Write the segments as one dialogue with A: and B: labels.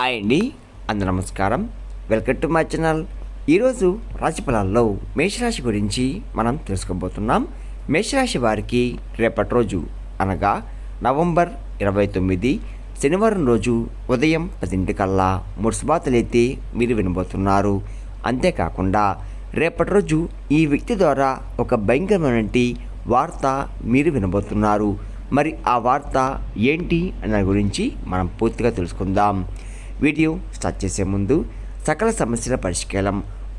A: Hi అండి. అందరూ నమస్కారం. వెల్కమ్ టు మై ఛానల్ ఈరోజు రాశి ఫలాల్లో మేషరాశి గురించి మనం తెలుసుకోబోతున్నాం. మేషరాశి వారికి రేపటి రోజు అనగా నవంబర్ ఇరవై తొమ్మిది శనివారం రోజు ఉదయం పదింటికల్లా మురుసుబాతులైతే మీరు వినబోతున్నారు. అంతేకాకుండా రేపటి రోజు ఈ వ్యక్తి ద్వారా ఒక భయంకరమైనటువంటి వార్త మీరు వినబోతున్నారు. మరి ఆ వార్త ఏంటి అన్న గురించి మనం పూర్తిగా తెలుసుకుందాం. వీడియో స్టార్ట్ చేసే ముందు సకల సమస్యల పరిష్కారం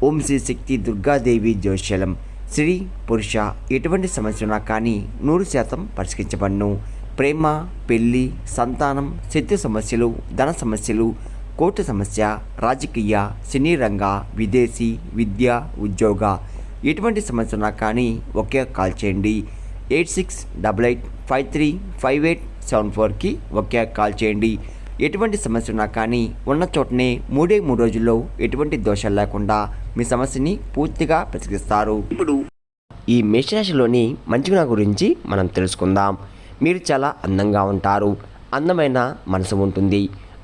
A: ఓం శ్రీ శక్తి దుర్గాదేవి జోష్యలం స్త్రీ పురుష ఎటువంటి సమస్య ఉన్నా కానీ నూరు శాతం పరిష్కరించబడును. ప్రేమ పెళ్ళి సంతానం శత్రు సమస్యలు ధన సమస్యలు కోర్టు సమస్య రాజకీయ సినీ రంగ విదేశీ విద్య ఉద్యోగ ఎటువంటి సమస్య ఉన్నా కానీ ఒకే కాల్ చేయండి. Eight six double eight five three five eight seven ఫోర్కి ఒకే కాల్ చేయండి. ఎటువంటి సమస్య ఉన్నా కానీ ఉన్న చోటనే మూడే మూడు రోజుల్లో ఎటువంటి దోషాలు లేకుండా మీ సమస్యని పూర్తిగా పరిష్కరిస్తారు. ఇప్పుడు ఈ మేషరాశిలోని మంచిగుణ గురించి మనం తెలుసుకుందాం. మీరు చాలా అందంగా ఉంటారు. అందమైన మనసు ఉంటుంది.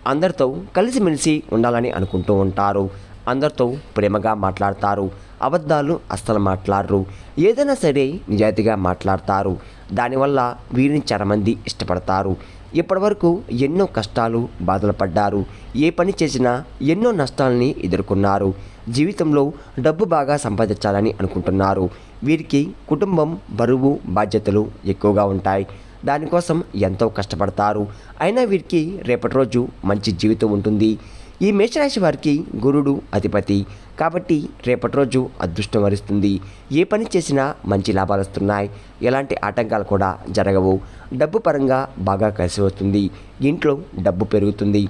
A: అందరితో కలిసిమెలిసి ఉండాలని అనుకుంటూ ఉంటారు. అందరితో ప్రేమగా మాట్లాడతారు. అబద్ధాలు అస్సలు మాట్లాడరు. ఏదైనా సరే నిజాయితీగా మాట్లాడతారు. దానివల్ల వీరిని చాలామంది ఇష్టపడతారు. ఇప్పటివరకు ఎన్నో కష్టాలు బాధలు పడ్డారు. ఏ పని చేసినా ఎన్నో నష్టాలని ఎదుర్కొన్నారు. జీవితంలో డబ్బు బాగా సంపాదించాలని అనుకుంటున్నారు. వీరికి కుటుంబం బరువు బాధ్యతలు ఎక్కువగా ఉంటాయి. దానికోసం ఎంతో కష్టపడతారు. అయినా వీరికి రేపటి రోజు మంచి జీవితం ఉంటుంది. ఈ మేషరాశి వారికి గురుడు అధిపతి. కాబట్టి రేపటి రోజు అదృష్టం వరిస్తుంది ఏ పని చేసినా మంచి లాభాలు వస్తున్నాయి. ఎలాంటి ఆటంకాలు కూడా జరగవు. డబ్బు పరంగా బాగా కలిసి వస్తుంది. ఇంట్లో డబ్బు పెరుగుతుంది.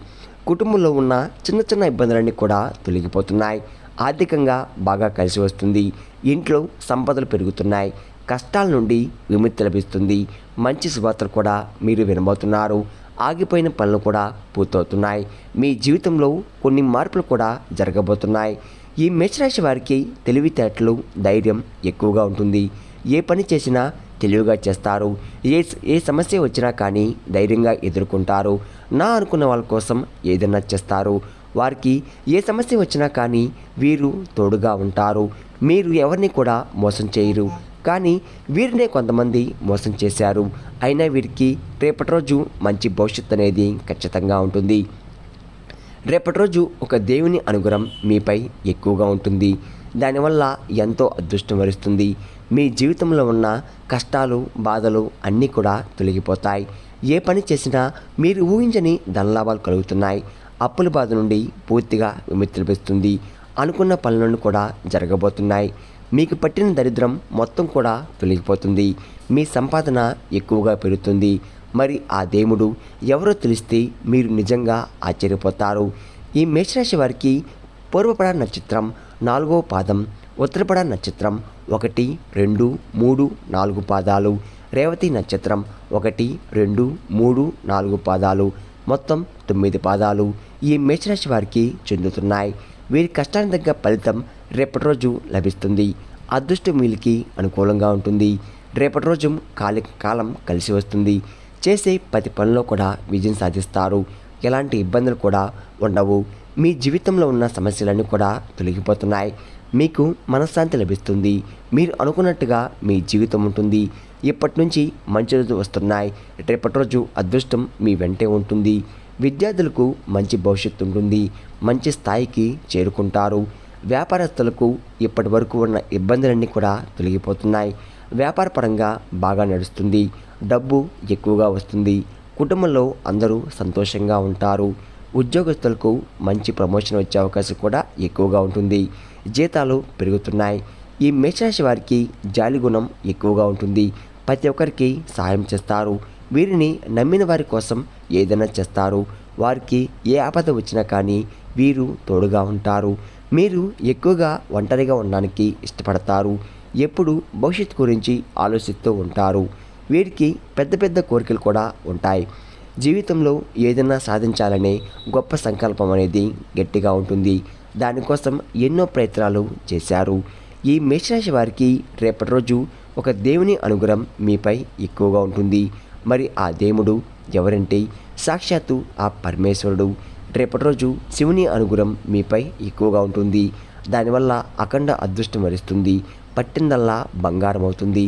A: కుటుంబంలో ఉన్న చిన్న చిన్న ఇబ్బందులన్నీ కూడా తొలగిపోతున్నాయి. ఆర్థికంగా బాగా కలిసి వస్తుంది. ఇంట్లో సంపదలు పెరుగుతున్నాయి. కష్టాల నుండి విముక్తి లభిస్తుంది. మంచి శుభార్తలు కూడా మీరు వినబోతున్నారు. ఆగిపోయిన పనులు కూడా పూర్తవుతున్నాయి. మీ జీవితంలో కొన్ని మార్పులు కూడా జరగబోతున్నాయి. ఈ మేషరాశి వారికి తెలివితేటలు ధైర్యం ఎక్కువగా ఉంటుంది. ఏ పని చేసినా తెలివిగా చేస్తారు. ఏ ఏ సమస్య వచ్చినా కానీ ధైర్యంగా ఎదుర్కొంటారు. నా అనుకున్న వాళ్ళ కోసం ఏదైనా చేస్తారు. వారికి ఏ సమస్య వచ్చినా కానీ వీరు తోడుగా ఉంటారు. మీరు ఎవరిని కూడా మోసం చేయరు. కానీ వీరినే కొంతమంది మోసం చేశారు. అయినా వీరికి రేపటి రోజు మంచి భవిష్యత్తు అనేది ఖచ్చితంగా ఉంటుంది. రేపటి రోజు ఒక దేవుని అనుగ్రహం మీపై ఎక్కువగా ఉంటుంది. దానివల్ల ఎంతో అదృష్టం వరిస్తుంది. మీ జీవితంలో ఉన్న కష్టాలు బాధలు అన్నీ కూడా తొలగిపోతాయి. ఏ పని చేసినా మీరు ఊహించని ధనలాభాలు కలుగుతున్నాయి. అప్పుల బాధ నుండి పూర్తిగా విముక్తి లభిస్తుంది. అనుకున్న పనులను కూడా జరగబోతున్నాయి. మీకు పట్టిన దరిద్రం మొత్తం కూడా తొలగిపోతుంది. మీ సంపాదన ఎక్కువగా పెరుగుతుంది. మరి ఆ దేవుడు ఎవరో తెలిస్తే మీరు నిజంగా ఆశ్చర్యపోతారు. ఈ మేషరాశి వారికి పూర్వపడ నక్షత్రం నాలుగో పాదం ఉత్తరపడ నక్షత్రం ఒకటి రెండు మూడు నాలుగు పాదాలు రేవతి నక్షత్రం ఒకటి రెండు మూడు నాలుగు పాదాలు మొత్తం తొమ్మిది పాదాలు ఈ మేషరాశి వారికి చెందుతున్నాయి. వీరి కష్టానికి తగ్గ ఫలితం రేపటి రోజు లభిస్తుంది. అదృష్టం వీళ్ళకి అనుకూలంగా ఉంటుంది. రేపటి రోజు కాలి కాలం కలిసి వస్తుంది. చేసే ప్రతి పనిలో కూడా విజయం సాధిస్తారు. ఎలాంటి ఇబ్బందులు కూడా ఉండవు. మీ జీవితంలో ఉన్న సమస్యలన్నీ కూడా తొలగిపోతున్నాయి. మీకు మనశ్శాంతి లభిస్తుంది. మీరు అనుకున్నట్టుగా మీ జీవితం ఉంటుంది. ఇప్పటి నుంచి మంచి రోజు వస్తున్నాయి. రేపటి రోజు అదృష్టం మీ వెంటే ఉంటుంది. విద్యార్థులకు మంచి భవిష్యత్తు ఉంటుంది. మంచి స్థాయికి చేరుకుంటారు. వ్యాపారస్తులకు ఇప్పటి వరకు ఉన్న ఇబ్బందులన్నీ కూడా తొలగిపోతున్నాయి. వ్యాపార పరంగా బాగా నడుస్తుంది. డబ్బు ఎక్కువగా వస్తుంది. కుటుంబంలో అందరూ సంతోషంగా ఉంటారు. ఉద్యోగస్తులకు మంచి ప్రమోషన్ వచ్చే అవకాశం కూడా ఎక్కువగా ఉంటుంది. జీతాలు పెరుగుతున్నాయి. ఈ మేషరాశి వారికి జాలి గుణం ఎక్కువగా ఉంటుంది. ప్రతి ఒక్కరికి సహాయం చేస్తారు. వీరిని నమ్మిన వారి కోసం ఏదైనా చేస్తారు. వారికి ఏ ఆపద వచ్చినా కానీ వీరు తోడుగా ఉంటారు. మీరు ఎక్కువగా ఒంటరిగా ఉండడానికి ఇష్టపడతారు. ఎప్పుడు భవిష్యత్తు గురించి ఆలోచిస్తూ ఉంటారు. వీరికి పెద్ద పెద్ద కోరికలు కూడా ఉంటాయి. జీవితంలో ఏదైనా సాధించాలనే గొప్ప సంకల్పం అనేది గట్టిగా ఉంటుంది. దానికోసం ఎన్నో ప్రయత్నాలు చేశారు. ఈ మేషరాశి వారికి రేపటి రోజు ఒక దేవుని అనుగ్రహం మీపై ఎక్కువగా ఉంటుంది. మరి ఆ దేవుడు ఎవరంటే? సాక్షాత్తు ఆ పరమేశ్వరుడు. రేపటి రోజు శివుని అనుగ్రహం మీపై ఎక్కువగా ఉంటుంది. దానివల్ల అఖండ అదృష్టం వరిస్తుంది. పట్టిందల్లా బంగారం అవుతుంది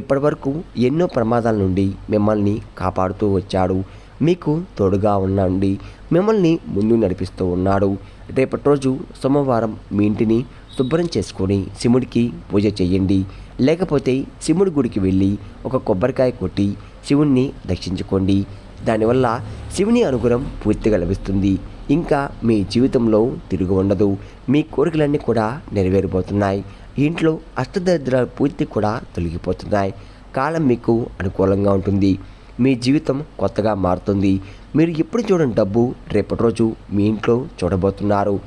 A: ఇప్పటివరకు ఎన్నో ప్రమాదాల నుండి మిమ్మల్ని కాపాడుతూ వచ్చాడు. మీకు తోడుగా ఉండండి మిమ్మల్ని ముందు నడిపిస్తూ ఉన్నాడు. రేపటి రోజు సోమవారం మీ ఇంటిని శుభ్రం చేసుకొని శివుడికి పూజ చేయండి. లేకపోతే శివుడి గుడికి వెళ్ళి ఒక కొబ్బరికాయ కొట్టి శివుణ్ణి దర్శించుకోండి దానివల్ల శివుని అనుగ్రహం పూర్తిగా లభిస్తుంది. ఇంకా మీ జీవితంలో తిరుగు ఉండదు. మీ కోరికలన్నీ కూడా నెరవేరిపోతున్నాయి ఇంట్లో అష్టదరిద్రాలు పూర్తి కూడా తొలగిపోతున్నాయి. కాలం మీకు అనుకూలంగా ఉంటుంది. మీ జీవితం కొత్తగా మారుతుంది. మీరు ఎప్పుడు చూడని డబ్బు రేపటి రోజు మీ ఇంట్లో చూడబోతున్నారు.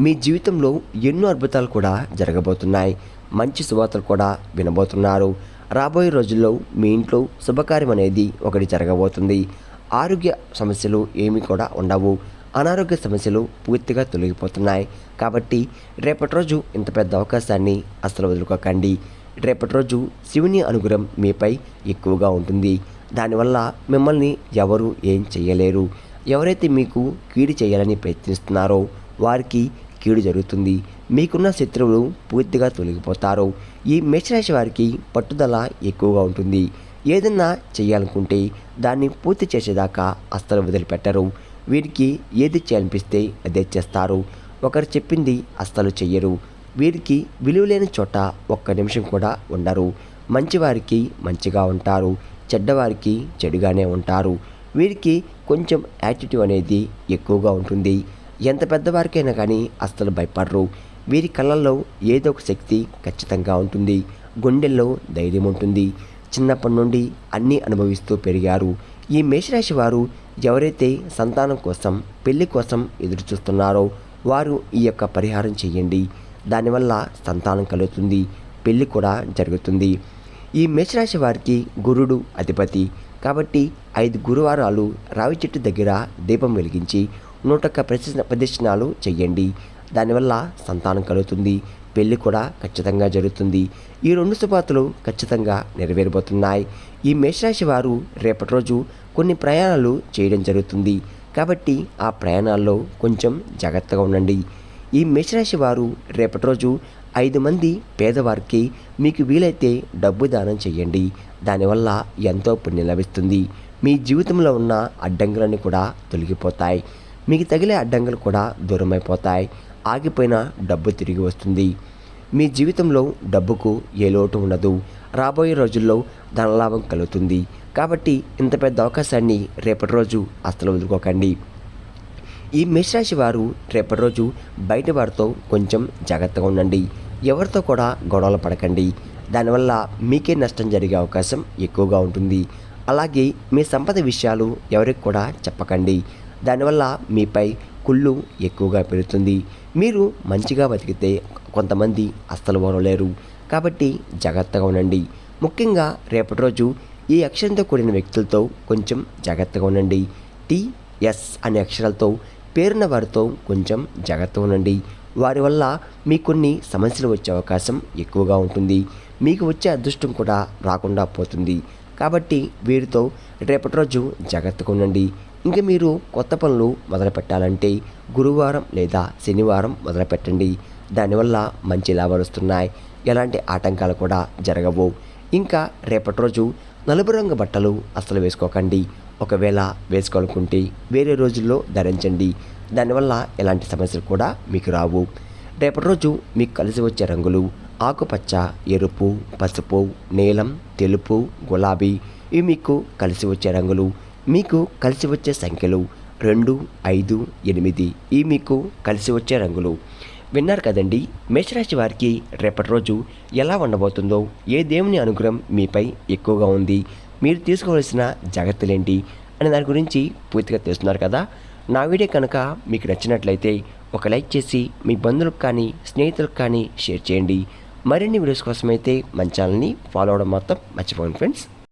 A: మీ జీవితంలో ఎన్నో అద్భుతాలు కూడా జరగబోతున్నాయి. మంచి శుభార్తలు కూడా వినబోతున్నారు. రాబోయే రోజుల్లో మీ ఇంట్లో శుభకార్యం అనేది ఒకటి జరగబోతుంది. ఆరోగ్య సమస్యలు ఏమీ కూడా ఉండవు. అనారోగ్య సమస్యలు పూర్తిగా తొలగిపోతున్నాయి. కాబట్టి రేపటి రోజు ఇంత పెద్ద అవకాశాన్ని అసలు వదులుకోకండి. రేపటి రోజు శివుని అనుగ్రహం మీపై ఎక్కువగా ఉంటుంది. దానివల్ల మిమ్మల్ని ఎవరు ఏం చేయలేరు. ఎవరైతే మీకు కీడు చేయాలని ప్రయత్నిస్తున్నారో వారికి కీడు జరుగుతుంది. మీకున్న శత్రువులు పూర్తిగా తొలగిపోతారు. ఈ మేషరాశి వారికి పట్టుదల ఎక్కువగా ఉంటుంది. ఏదన్నా చేయాలనుకుంటే దాన్ని పూర్తి చేసేదాకా అస్సలు వదిలిపెట్టరు. వీరికి ఏది చేయాలనిపిస్తే అదే చేస్తారు. ఒకరు చెప్పింది అస్సలు చెయ్యరు. వీరికి విలువలేని చోట ఒక్క నిమిషం కూడా ఉండరు. మంచివారికి మంచిగా ఉంటారు. చెడ్డవారికి చెడుగానే ఉంటారు. వీరికి కొంచెం యాటిట్యూడ్ అనేది ఎక్కువగా ఉంటుంది. ఎంత పెద్దవారికైనా కానీ అస్సలు భయపడరు. వీరి కళ్ళల్లో ఏదో ఒక శక్తి ఖచ్చితంగా ఉంటుంది. గుండెల్లో ధైర్యం ఉంటుంది. చిన్నప్పటి నుండి అన్నీ అనుభవిస్తూ పెరిగారు. ఈ మేషరాశి వారు ఎవరైతే సంతానం కోసం పెళ్ళి కోసం ఎదురు చూస్తున్నారో వారు ఈ యొక్క పరిహారం చేయండి. దానివల్ల సంతానం కలుగుతుంది. పెళ్ళి కూడా జరుగుతుంది. ఈ మేషరాశి వారికి గురుడు అధిపతి. కాబట్టి ఐదు గురువారాలు రావి చెట్టు దగ్గర దీపం వెలిగించి నూట ప్రతిష్ణ ప్రదర్శన ప్రదర్శనాలు చెయ్యండి. దానివల్ల సంతానం కలుగుతుంది. పెళ్ళి కూడా ఖచ్చితంగా జరుగుతుంది. ఈ రెండు శుభార్తలు ఖచ్చితంగా నెరవేరబోతున్నాయి. ఈ మేషరాశి వారు రేపటి రోజు కొన్ని ప్రయాణాలు చేయడం జరుగుతుంది. కాబట్టి ఆ ప్రయాణాల్లో కొంచెం జాగ్రత్తగా ఉండండి. ఈ మేషరాశి వారు రేపటి రోజు ఐదు మంది పేదవారికి మీకు వీలైతే డబ్బు దానం చేయండి దానివల్ల ఎంతో పుణ్యం లభిస్తుంది. మీ జీవితంలో ఉన్న అడ్డంకులన్నీ కూడా తొలగిపోతాయి. మీకు తగిలే అడ్డంకులు కూడా దూరమైపోతాయి. ఆగిపోయిన డబ్బు తిరిగి వస్తుంది. మీ జీవితంలో డబ్బుకు ఏ లోటు ఉండదు. రాబోయే రోజుల్లో ధనలాభం కలుగుతుంది. కాబట్టి ఇంత పెద్ద అవకాశాన్ని రేపటి రోజు అస్సలు వదులుకోకండి. ఈ మేషరాశి వారు రేపటి రోజు బయట వారితో కొంచెం జాగ్రత్తగా ఉండండి. ఎవరితో కూడా గొడవలు పడకండి. దానివల్ల మీకే నష్టం జరిగే అవకాశం ఎక్కువగా ఉంటుంది. అలాగే మీ సంపద విషయాలు ఎవరికి కూడా చెప్పకండి. దానివల్ల మీపై కుళ్ళు ఎక్కువగా పెరుగుతుంది. మీరు మంచిగా బతికితే కొంతమంది అస్సలు ఓరలేరు కాబట్టి జాగ్రత్తగా ఉండండి. ముఖ్యంగా రేపటి రోజు ఈ అక్షరంతో కూడిన వ్యక్తులతో కొంచెం జాగ్రత్తగా ఉండండి. టిఎస్ అనే అక్షరాలతో పేరున్న వారితో కొంచెం జాగ్రత్తగా ఉండండి. వారి వల్ల మీ కొన్ని సమస్యలు వచ్చే అవకాశం ఎక్కువగా ఉంటుంది. మీకు వచ్చే అదృష్టం కూడా రాకుండా పోతుంది. కాబట్టి వీరితో రేపటి రోజు జాగ్రత్తగా ఉండండి. ఇంకా మీరు కొత్త పనులు మొదలుపెట్టాలంటే గురువారం లేదా శనివారం మొదలుపెట్టండి. దానివల్ల మంచి లాభాలు వస్తున్నాయి. ఎలాంటి ఆటంకాలు కూడా జరగవు. ఇంకా రేపటి రోజు నలుపు రంగు బట్టలు అస్సలు వేసుకోకండి. ఒకవేళ వేసుకోవాలనుకుంటే వేరే రోజుల్లో ధరించండి. దానివల్ల ఎలాంటి సమస్యలు కూడా మీకు రావు. రేపటి రోజు మీకు కలిసి వచ్చే రంగులు ఆకుపచ్చ ఎరుపు పసుపు నీలం తెలుపు గులాబీ ఇవి మీకు కలిసి వచ్చే రంగులు. మీకు కలిసి వచ్చే సంఖ్యలు రెండు ఐదు ఎనిమిది ఈ మీకు కలిసి వచ్చే రంగులు. విన్నారు కదండి మేషరాశి వారికి రేపటి రోజు ఎలా ఉండబోతుందో ఏ దేవుని అనుగ్రహం మీపై ఎక్కువగా ఉంది మీరు తీసుకోవాల్సిన జాగ్రత్తలేంటి అనే దాని గురించి పూర్తిగా తెలుస్తున్నారు కదా. నా వీడియో కనుక మీకు నచ్చినట్లయితే ఒక లైక్ చేసి మీ బంధువులకు కానీ స్నేహితులకు కానీ షేర్ చేయండి. మరిన్ని వీడియోస్ కోసమైతే మన ఛానల్ని ఫాలో అవడం మొత్తం మర్చిపోండి ఫ్రెండ్స్.